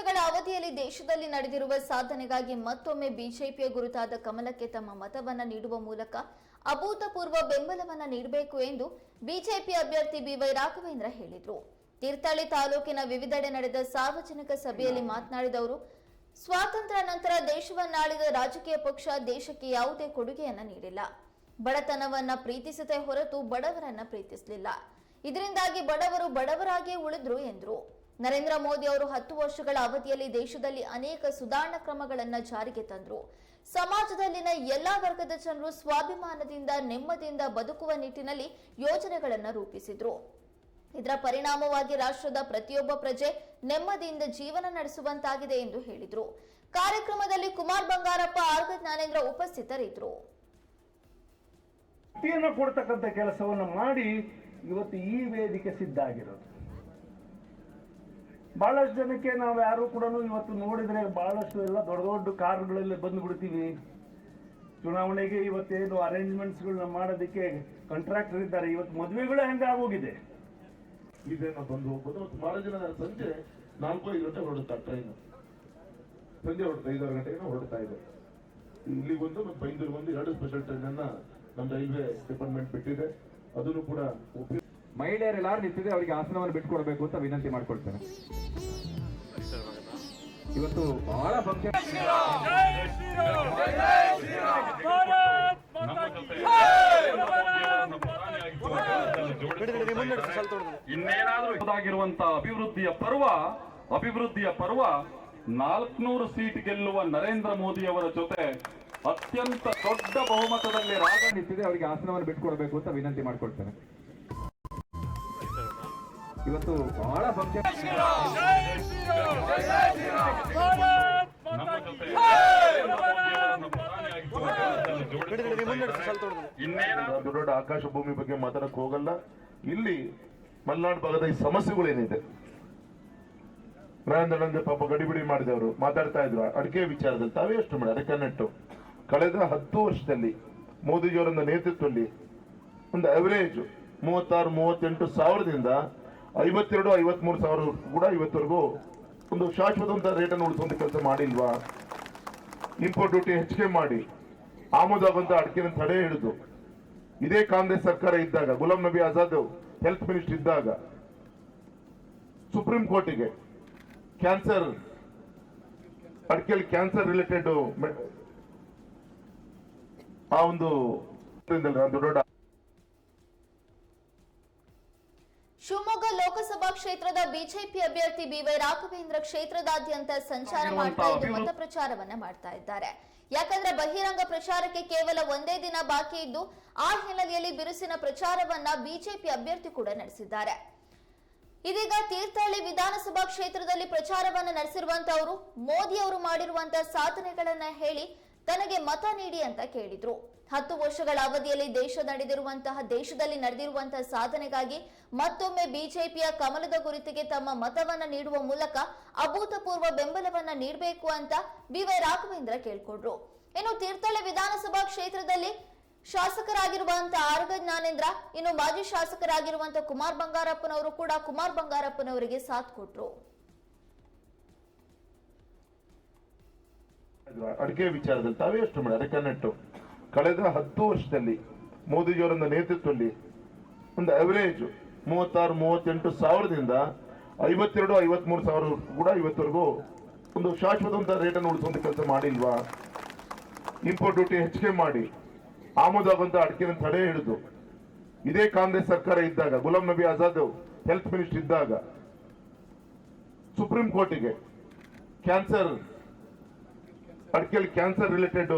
ವರ್ಷಗಳ ಅವಧಿಯಲ್ಲಿ ದೇಶದಲ್ಲಿ ನಡೆದಿರುವ ಸಾಧನೆಗಾಗಿ ಮತ್ತೊಮ್ಮೆ ಬಿಜೆಪಿಯ ಗುರುತಾದ ಕಮಲಕ್ಕೆ ತಮ್ಮ ಮತವನ್ನು ನೀಡುವ ಮೂಲಕ ಅಭೂತಪೂರ್ವ ಬೆಂಬಲವನ್ನು ನೀಡಬೇಕು ಎಂದು ಬಿಜೆಪಿ ಅಭ್ಯರ್ಥಿ ಬಿವೈ ರಾಘವೇಂದ್ರ ಹೇಳಿದರು. ತೀರ್ಥಹಳ್ಳಿ ತಾಲೂಕಿನ ವಿವಿಧೆಡೆ ನಡೆದ ಸಾರ್ವಜನಿಕ ಸಭೆಯಲ್ಲಿ ಮಾತನಾಡಿದ ಅವರು ಸ್ವಾತಂತ್ರ್ಯ ನಂತರ ದೇಶವನ್ನಾಳಿದ ರಾಜಕೀಯ ಪಕ್ಷ ದೇಶಕ್ಕೆ ಯಾವುದೇ ಕೊಡುಗೆಯನ್ನ ನೀಡಿಲ್ಲ. ಬಡತನವನ್ನ ಪ್ರೀತಿಸದೆ ಹೊರತು ಬಡವರನ್ನ ಪ್ರೀತಿಸಲಿಲ್ಲ. ಇದರಿಂದಾಗಿ ಬಡವರು ಬಡವರಾಗಿಯೇ ಉಳಿದ್ರು ಎಂದರು. ನರೇಂದ್ರ ಮೋದಿ ಅವರು ಹತ್ತು ವರ್ಷಗಳ ಅವಧಿಯಲ್ಲಿ ದೇಶದಲ್ಲಿ ಅನೇಕ ಸುಧಾರಣಾ ಕ್ರಮಗಳನ್ನು ಜಾರಿಗೆ ತಂದ್ರು. ಸಮಾಜದಲ್ಲಿನ ಎಲ್ಲಾ ವರ್ಗದ ಜನರು ಸ್ವಾಭಿಮಾನದಿಂದ, ನೆಮ್ಮದಿಯಿಂದ ಬದುಕುವ ನಿಟ್ಟಿನಲ್ಲಿ ಯೋಜನೆಗಳನ್ನ ರೂಪಿಸಿದ್ರು. ಇದರ ಪರಿಣಾಮವಾಗಿ ರಾಷ್ಟ್ರದ ಪ್ರತಿಯೊಬ್ಬ ಪ್ರಜೆ ನೆಮ್ಮದಿಯಿಂದ ಜೀವನ ನಡೆಸುವಂತಾಗಿದೆ ಎಂದು ಹೇಳಿದರು. ಕಾರ್ಯಕ್ರಮದಲ್ಲಿ ಕುಮಾರ್ ಬಂಗಾರಪ್ಪ ಆರ್ಗ ಜ್ಞಾನೇಂದ್ರ ಉಪಸ್ಥಿತರಿದ್ದರು ಕೊಡ್ತಕ್ಕಂಥ ಕೆಲಸವನ್ನು ಮಾಡಿ ಇವತ್ತು ಈ ವೇದಿಕೆ ಸಿದ್ಧ ಆಗಿರೋದು. ಬಹಳಷ್ಟು ಜನಕ್ಕೆ ನಾವು ಯಾರು ಕೂಡ ಇವತ್ತು ನೋಡಿದ್ರೆ ಬಹಳಷ್ಟು ಎಲ್ಲ ದೊಡ್ಡ ದೊಡ್ಡ ಕಾರ್ಗಳಲ್ಲಿ ಬಂದು ಬಿಡ್ತೀವಿ ಚುನಾವಣೆಗೆ ಇವತ್ತೇನು ಅರೇಂಜ್ಮೆಂಟ್ಸ್ಗಳನ್ನ ಮಾಡೋದಕ್ಕೆ ಕಾಂಟ್ರಾಕ್ಟರ್ ಇದ್ದಾರೆ. ಇವತ್ತು ಮದುವೆಗಳೇ ಹಂಗೆ ಆಗೋಗಿದೆ. ಇದೇನೋ ಬಂದು ಹೋಗ್ಬೋದು. ಬಹಳ ಜನ ಸಂಜೆ ನಾಲ್ಕು ಐದು ಗಂಟೆ ಹೊರಡುತ್ತಾ ಟ್ರೈನ್ ಸಂಜೆ ಹೊರಡುತ್ತೆ ಐದಾರು ಗಂಟೆಗೆ ಹೊರಡ್ತಾ ಇದೆ. ಇಲ್ಲಿ ಒಂದು ಮತ್ತು ಬೈಂದೂರಿಗೆ ಒಂದು ಎರಡು ಸ್ಪೆಷಲ್ ಟ್ರೈನನ್ನು ನಮ್ಮ ರೈಲ್ವೆ ಡಿಪಾರ್ಟ್ಮೆಂಟ್ ಬಿಟ್ಟಿದೆ. ಅದನ್ನು ಕೂಡ ಉಪಯೋಗ ಮಹಿಳೆಯರೆಲ್ಲಾರು ನಿಂತಿದೆ ಅವರಿಗೆ ಆಸನವನ್ನು ಬಿಟ್ಕೊಡ್ಬೇಕು ಅಂತ ವಿನಂತಿ ಮಾಡ್ಕೊಳ್ತೇನೆ. ಇವತ್ತು ಬಹಳ ಫಂಕ್ಷನ್ ಇನ್ನೇನಾದ್ರೂ ಅಭಿವೃದ್ಧಿಯ ಪರ್ವ ಅಭಿವೃದ್ಧಿಯ ಪರ್ವ ನಾಲ್ಕನೂರು ಸೀಟ್ ಗೆಲ್ಲುವ ನರೇಂದ್ರ ಮೋದಿ ಅವರ ಜೊತೆ ಅತ್ಯಂತ ದೊಡ್ಡ ಬಹುಮತದಲ್ಲಿ ರಾಜ ನಿಂತಿದೆ, ಅವರಿಗೆ ಆಸನವನ್ನು ಬಿಟ್ಕೊಡ್ಬೇಕು ಅಂತ ವಿನಂತಿ ಮಾಡ್ಕೊಳ್ತೇನೆ. ಇವತ್ತು ಬಹಳ ಫಂಕ್ಷನ್ ದೊಡ್ಡ ದೊಡ್ಡ ಆಕಾಶ ಭೂಮಿ ಬಗ್ಗೆ ಮಾತಾಡಕ್ ಹೋಗಲ್ಲ. ಇಲ್ಲಿ ಮಲೆನಾಡು ಭಾಗದ ಈ ಸಮಸ್ಯೆಗಳೇನಿದೆ ರಾಜೇಂದ್ರ ಪಾಪ ಗಡಿಬಿಡಿ ಮಾಡಿದವರು ಮಾತಾಡ್ತಾ ಇದ್ರು. ಅಡಿಕೆ ವಿಚಾರದಲ್ಲಿ ತಾವೇ ಎಷ್ಟು ಮಾಡಿ ಅದಕ್ಕೆ ನೆಟ್ಟು. ಕಳೆದ ಹತ್ತು ವರ್ಷದಲ್ಲಿ ಮೋದಿಜಿಯವರ ನೇತೃತ್ವದಲ್ಲಿ ಒಂದು ಅವರೇಜ್ ಮೂವತ್ತಾರು, ಮೂವತ್ತೆಂಟು ಸಾವಿರದಿಂದ ಐವತ್ತೆರಡು, ಐವತ್ಮೂರು ಸಾವಿರ ಕೂಡ ಇವತ್ತವರೆಗೂ ಒಂದು ಶಾಶ್ವತವಂತ ರೇಟನ್ನು ಉಳಿಸುವಂತ ಕೆಲಸ ಮಾಡಿಲ್ವಾ? ಇಂಪೋರ್ಟ್ ಡ್ಯೂಟಿ ಹೆಚ್ಚಿಗೆ ಮಾಡಿ ಆಮದಾಗುವಂತ ಅಡಿಕೆನ ತಡೆ ಹಿಡಿದು, ಇದೇ ಕಾಂಗ್ರೆಸ್ ಸರ್ಕಾರ ಇದ್ದಾಗ, ಗುಲಾಂ ನಬಿ ಆಜಾದ್ ಹೆಲ್ತ್ ಮಿನಿಸ್ಟರ್ ಇದ್ದಾಗ, ಸುಪ್ರೀಂ ಕೋರ್ಟಿಗೆ ಕ್ಯಾನ್ಸರ್ ಅಡಿಕೆಯಲ್ಲಿ ಕ್ಯಾನ್ಸರ್ ರಿಲೇಟೆಡ್ ಆ ಒಂದು ದೊಡ್ಡ ಕ್ಷೇತ್ರದ ಬಿಜೆಪಿ ಅಭ್ಯರ್ಥಿ ಬಿವೈ ರಾಘವೇಂದ್ರ ಕ್ಷೇತ್ರದಾದ್ಯಂತ ಸಂಚಾರ ಮಾಡ್ತಾ ಇದ್ದು ಮತ ಪ್ರಚಾರವನ್ನ ಮಾಡ್ತಾ ಇದ್ದಾರೆ. ಯಾಕಂದ್ರೆ ಬಹಿರಂಗ ಪ್ರಚಾರಕ್ಕೆ ಕೇವಲ ಒಂದೇ ದಿನ ಬಾಕಿ ಇದ್ದು ಆ ಹಿನ್ನೆಲೆಯಲ್ಲಿ ಬಿರುಸಿನ ಪ್ರಚಾರವನ್ನ ಬಿಜೆಪಿ ಅಭ್ಯರ್ಥಿ ಕೂಡ ನಡೆಸಿದ್ದಾರೆ. ಇದೀಗ ತೀರ್ಥಹಳ್ಳಿ ವಿಧಾನಸಭಾ ಕ್ಷೇತ್ರದಲ್ಲಿ ಪ್ರಚಾರವನ್ನ ನಡೆಸಿರುವಂತವರು ಮೋದಿ ಅವರು ಮಾಡಿರುವಂತಹ ಸಾಧನೆಗಳನ್ನ ಹೇಳಿ ತನಗೆ ಮತ ನೀಡಿ ಅಂತ ಕೇಳಿದ್ರು. ಹತ್ತು ವರ್ಷಗಳ ಅವಧಿಯಲ್ಲಿ ದೇಶ ನಡೆದಿರುವಂತಹ, ದೇಶದಲ್ಲಿ ನಡೆದಿರುವಂತಹ ಸಾಧನೆಗಾಗಿ ಮತ್ತೊಮ್ಮೆ ಬಿಜೆಪಿಯ ಕಮಲದ ಗುರುತಿಗೆ ತಮ್ಮ ಮತವನ್ನ ನೀಡುವ ಮೂಲಕ ಅಭೂತಪೂರ್ವ ಬೆಂಬಲವನ್ನ ನೀಡಬೇಕು ಅಂತ ಬಿವೈ ರಾಘವೇಂದ್ರ ಕೇಳ್ಕೊಂಡ್ರು. ಇನ್ನು ತೀರ್ಥಹಳ್ಳಿ ವಿಧಾನಸಭಾ ಕ್ಷೇತ್ರದಲ್ಲಿ ಶಾಸಕರಾಗಿರುವಂತಹ ಆರ್ಗ ಜ್ಞಾನೇಂದ್ರ, ಇನ್ನು ಮಾಜಿ ಶಾಸಕರಾಗಿರುವಂತಹ ಕುಮಾರ್ ಬಂಗಾರಪ್ಪನವರು ಕೂಡ ಕುಮಾರ್ ಬಂಗಾರಪ್ಪನವರಿಗೆ ಸಾಥ್ ಕೊಟ್ರು. ಅಡಿಕೆ ವಿಚಾರದಲ್ಲಿ ತಾವೇ ಎಷ್ಟು ಮಾಡಿ, ಅದಕ್ಕೆ ನೆಟ್ಟು. ಕಳೆದ ಹತ್ತು ವರ್ಷದಲ್ಲಿ ಮೋದಿಜಿಯವರ ನೇತೃತ್ವದಲ್ಲಿ ಒಂದು ಅವರೇಜ್ ಮೂವತ್ತಾರು, ಮೂವತ್ತೆಂಟು ಸಾವಿರದಿಂದ ಐವತ್ತೆರಡು, ಐವತ್ಮೂರು ಸಾವಿರ ಕೂಡ ಇವತ್ತವರೆಗೂ ಒಂದು ಶಾಶ್ವತ ರೇಟನ್ನು ಉಳಿಸುವಂತ ಕೆಲಸ ಮಾಡಿಲ್ವಾ? ಇಂಪೋರ್ಟ್ ಡ್ಯೂಟಿ ಹೆಚ್ಚಿಗೆ ಮಾಡಿ ಆಮದಾಗುವಂತ ಅಡಿಕೆನ ತಡೆ ಹಿಡಿದು, ಇದೇ ಕಾಂಗ್ರೆಸ್ ಸರ್ಕಾರ ಇದ್ದಾಗ, ಗುಲಾಂ ನಬಿ ಆಜಾದ್ ಹೆಲ್ತ್ ಮಿನಿಸ್ಟರ್ ಇದ್ದಾಗ, ಸುಪ್ರೀಂ ಕೋರ್ಟಿಗೆ ಕ್ಯಾನ್ಸರ್ ಅಡಿಕೆಯಲ್ಲಿ ಕ್ಯಾನ್ಸರ್ ರಿಲೇಟೆಡ್